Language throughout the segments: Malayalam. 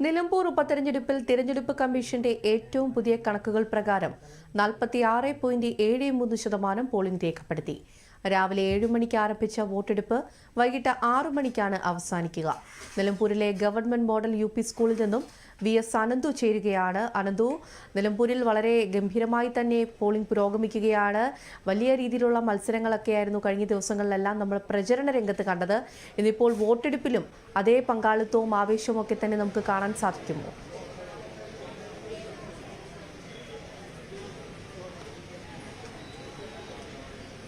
നിലമ്പൂർ ഉപതെരഞ്ഞെടുപ്പിൽ തിരഞ്ഞെടുപ്പ് കമ്മീഷന്റെ ഏറ്റവും പുതിയ കണക്കുകൾ പ്രകാരം നാൽപ്പത്തിയാറ് പോയിന്റ് ഏഴ് മൂന്ന് ശതമാനം പോളിംഗ് രേഖപ്പെടുത്തി. രാവിലെ ഏഴ് മണിക്ക് ആരംഭിച്ച വോട്ടെടുപ്പ് വൈകിട്ട് ആറു മണിക്കാണ് അവസാനിക്കുക. നിലമ്പൂരിലെ ഗവൺമെന്റ് മോഡൽ യു സ്കൂളിൽ നിന്നും വി എസ് അനന്തു ചേരുകയാണ്. അനന്തു നിലമ്പൂരിൽ വളരെ ഗംഭീരമായി തന്നെ പോളിംഗ് പുരോഗമിക്കുകയാണ്. വലിയ രീതിയിലുള്ള മത്സരങ്ങളൊക്കെ ആയിരുന്നു കഴിഞ്ഞ ദിവസങ്ങളിലെല്ലാം നമ്മൾ പ്രചരണ രംഗത്ത് കണ്ടത്. ഇന്നിപ്പോൾ വോട്ടെടുപ്പിലും അതേ പങ്കാളിത്തവും ആവേശവും ഒക്കെ തന്നെ നമുക്ക് കാണാൻ സാധിക്കുമോ?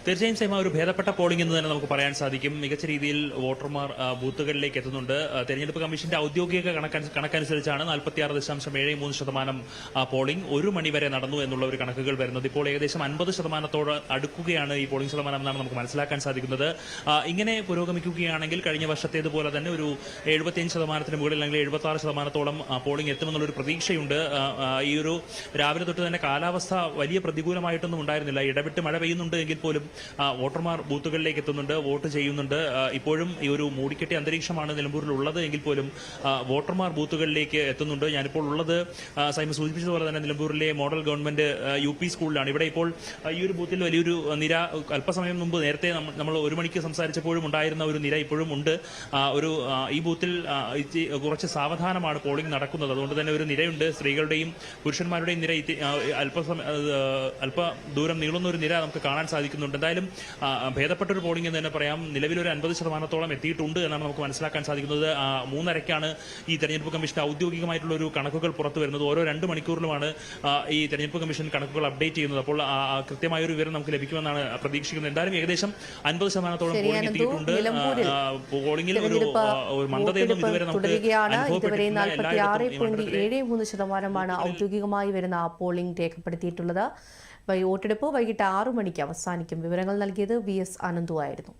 തീർച്ചയായും സേമ ഒരു ഭേദപ്പെട്ട പോളിംഗ് എന്ന് തന്നെ നമുക്ക് പറയാൻ സാധിക്കും. മികച്ച രീതിയിൽ വോട്ടർമാർ ബൂത്തുകളിലേക്ക് എത്തുന്നുണ്ട്. തെരഞ്ഞെടുപ്പ് കമ്മീഷന്റെ ഔദ്യോഗിക കണക്കനുസ- കണക്കനുസരിച്ചാണ് നാൽപ്പത്തിയാറ് ദശാംശം ഏഴ് മൂന്ന് ശതമാനം പോളിംഗ് ഒരു മണിവരെ നടന്നു എന്നുള്ള ഒരു കണക്കുകൾ വരുന്നത്. ഇപ്പോൾ ഏകദേശം അൻപത് ശതമാനത്തോട് അടുക്കുകയാണ് ഈ പോളിംഗ് ശതമാനം എന്നാണ് നമുക്ക് മനസ്സിലാക്കാൻ സാധിക്കുന്നത്. ഇങ്ങനെ പുരോഗമിക്കുകയാണെങ്കിൽ കഴിഞ്ഞ വർഷത്തേതുപോലെ തന്നെ ഒരു എഴുപത്തിയഞ്ച് ശതമാനത്തിന് മുകളിൽ അല്ലെങ്കിൽ എഴുപത്തി ആറ് ശതമാനത്തോളം പോളിംഗ് എത്തുമെന്നുള്ളൊരു പ്രതീക്ഷയുണ്ട്. ഈ ഒരു രാവിലെ തൊട്ട് തന്നെ കാലാവസ്ഥ വലിയ പ്രതികൂലമായിട്ടൊന്നും ഉണ്ടായിരുന്നില്ല. ഇടവിട്ട് മഴ പെയ്യുന്നുണ്ട് എങ്കിൽ പോലും വോട്ടർമാർ ബൂത്തുകളിലേക്ക് എത്തുന്നുണ്ട് വോട്ട് ചെയ്യുന്നുണ്ട്. ഇപ്പോഴും ഈ ഒരു മൂടിക്കെട്ടിയ അന്തരീക്ഷമാണ് നിലമ്പൂരിൽ ഉള്ളത് എങ്കിൽ പോലും വോട്ടർമാർ ബൂത്തുകളിലേക്ക് എത്തുന്നുണ്ട്. ഞാനിപ്പോൾ ഉള്ളത് സൈമ സൂചിപ്പിച്ചതുപോലെ തന്നെ നിലമ്പൂരിലെ മോഡൽ ഗവൺമെന്റ് യു പി സ്കൂളിലാണ്. ഇവിടെ ഇപ്പോൾ ഈ ഒരു ബൂത്തിൽ വലിയൊരു നിര അല്പസമയം മുമ്പ് നേരത്തെ നമ്മൾ ഒരു മണിക്ക് സംസാരിച്ചപ്പോഴും ഉണ്ടായിരുന്ന ഒരു നിര ഇപ്പോഴും ഉണ്ട്. ഒരു ഈ ബൂത്തിൽ കുറച്ച് സാവധാനമാണ് പോളിംഗ് നടക്കുന്നത്. അതുകൊണ്ട് തന്നെ ഒരു നിരയുണ്ട്. സ്ത്രീകളുടെയും പുരുഷന്മാരുടെയും നിര അല്പസമയം അല്പ ദൂരം നീളുന്ന ഒരു നിര നമുക്ക് കാണാൻ സാധിക്കുന്നുണ്ട്. എന്തായാലും ഭേദപ്പെട്ടൊരു ഭേദപ്പെട്ട ഒരു പോളിംഗ് എന്ന് തന്നെ പറയാം. നിലവിൽ ഒരു അൻപത് ശതമാനത്തോളം എത്തിയിട്ടുണ്ട് എന്നാണ് നമുക്ക് മനസ്സിലാക്കാൻ സാധിക്കുന്നത്. മൂന്നരയ്ക്കാണ് ഈ തെരഞ്ഞെടുപ്പ് കമ്മീഷൻ ഔദ്യോഗികമായിട്ടുള്ള ഒരു കണക്കുകൾ പുറത്തു വരുന്നത്. ഓരോ രണ്ട് മണിക്കൂറിലുമാണ് ഈ തെരഞ്ഞെടുപ്പ് കമ്മീഷൻ കണക്കുകൾ അപ്ഡേറ്റ് ചെയ്യുന്നത്. അപ്പോൾ കൃത്യമായ ഒരു വിവരം നമുക്ക് ലഭിക്കുമെന്നാണ് പ്രതീക്ഷിക്കുന്നത്. എന്തായാലും ഏകദേശം അൻപത് ശതമാനത്തോളം പോളിംഗ് എത്തിയിട്ടുണ്ട്. പോളിംഗിൽ ഒരു മന്ദതയൊന്നും ഇതുവരെ നമുക്ക് ശതമാനമാണ് ഔദ്യോഗികമായി വരുന്ന പോളിംഗ് രേഖപ്പെടുത്തിയിട്ടുള്ളത്. വോട്ടെടുപ്പ് വൈകിട്ട് ആറു മണിക്ക് അവസാനിക്കും. വിവരങ്ങൾ നൽകിയത് വി എസ് ആനന്ദു ആയിരുന്നു